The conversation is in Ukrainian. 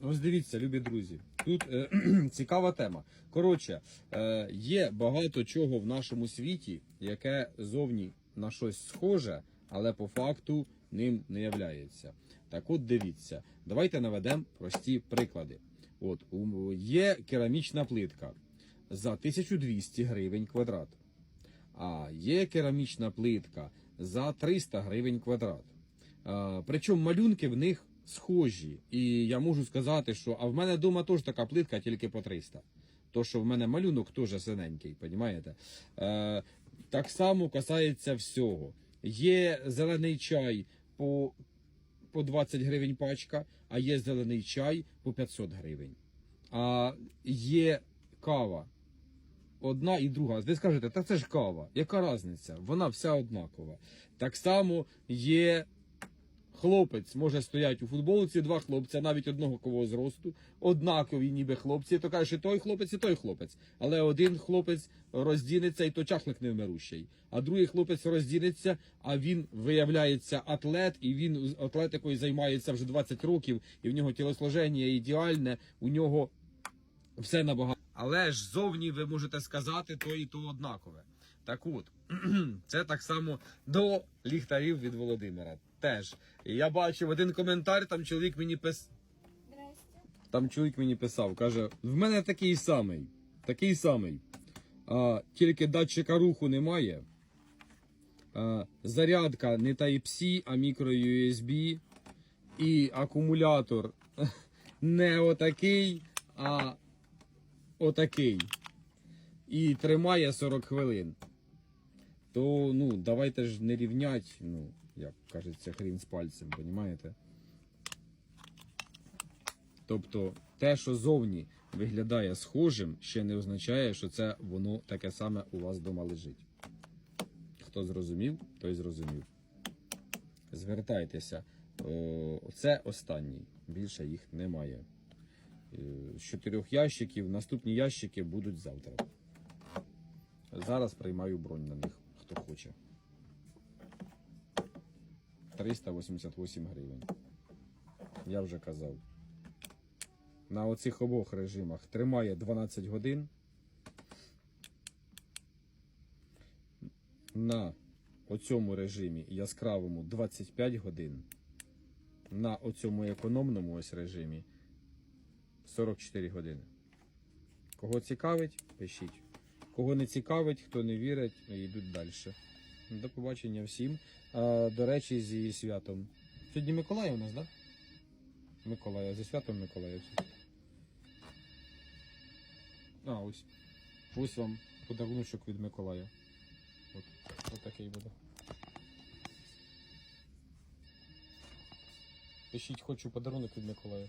Ось дивіться, любі друзі. Тут е, цікава тема. Коротше, е, є багато чого в нашому світі, яке зовні на щось схоже, але по факту ним не являється. Так от дивіться, давайте наведемо прості приклади. От є керамічна плитка за 1200 гривень квадрат. А є керамічна плитка за 300 гривень квадрат. А, причому малюнки в них схожі. І я можу сказати, що а в мене вдома теж така плитка, тільки по 300. То, що в мене малюнок теж синенький, понімаєте? Е, так само касається всього. Є зелений чай по, по 20 гривень пачка, а є зелений чай по 500 гривень. А є кава одна і друга. Ви скажете, та це ж кава. Яка різниця? Вона вся однакова. Так само є хлопець, може стоять у футболці два хлопця, навіть одного кого зросту, однакові ніби хлопці. То кажеш, і той хлопець, і той хлопець. Але один хлопець роздінеться, і то чахлик невмирущий. А другий хлопець роздінеться, а він виявляється атлет, і він атлетикою займається вже 20 років, і в нього тілосложення ідеальне, у нього все набагато. Але ж зовні ви можете сказати то і то однакове. Так от, це так само до ліхтарів від Володимира. Теж. І Я бачив один коментар, там чоловік мені пис... Здрасте. Там чоловік мені писав, каже: в мене такий самий, такий самий. А, тільки датчика руху немає. А, зарядка не Type-C, а мікро USB. І акумулятор не отакий, а отакий. І тримає 40 хвилин. То ну, давайте ж не рівнять, ну, як кажеться, хрін з пальцем, понімаєте? Тобто те, що зовні виглядає схожим, ще не означає, що це воно таке саме у вас вдома лежить. Хто зрозумів, той зрозумів. Звертайтеся. Е, Це останній. Більше їх немає. Е, З чотирьох ящиків. Наступні ящики будуть завтра. Зараз приймаю бронь на них, хто хоче. 388 гривень. Я вже казав на оцих обох режимах тримає 12 годин. На оцьому режимі яскравому 25 годин. На оцьому економному ось режимі 44 години. Кого цікавить, пишіть. Кого не цікавить, хто не вірить, йдуть далі. До побачення всім. До речі, зі святом. Сьогодні Миколай у нас, так? Да? Миколая, зі святом Миколая. А, ось. Ось вам подаруночок від Миколая. От, от такий буде. Пишіть, хочу подарунок від Миколая.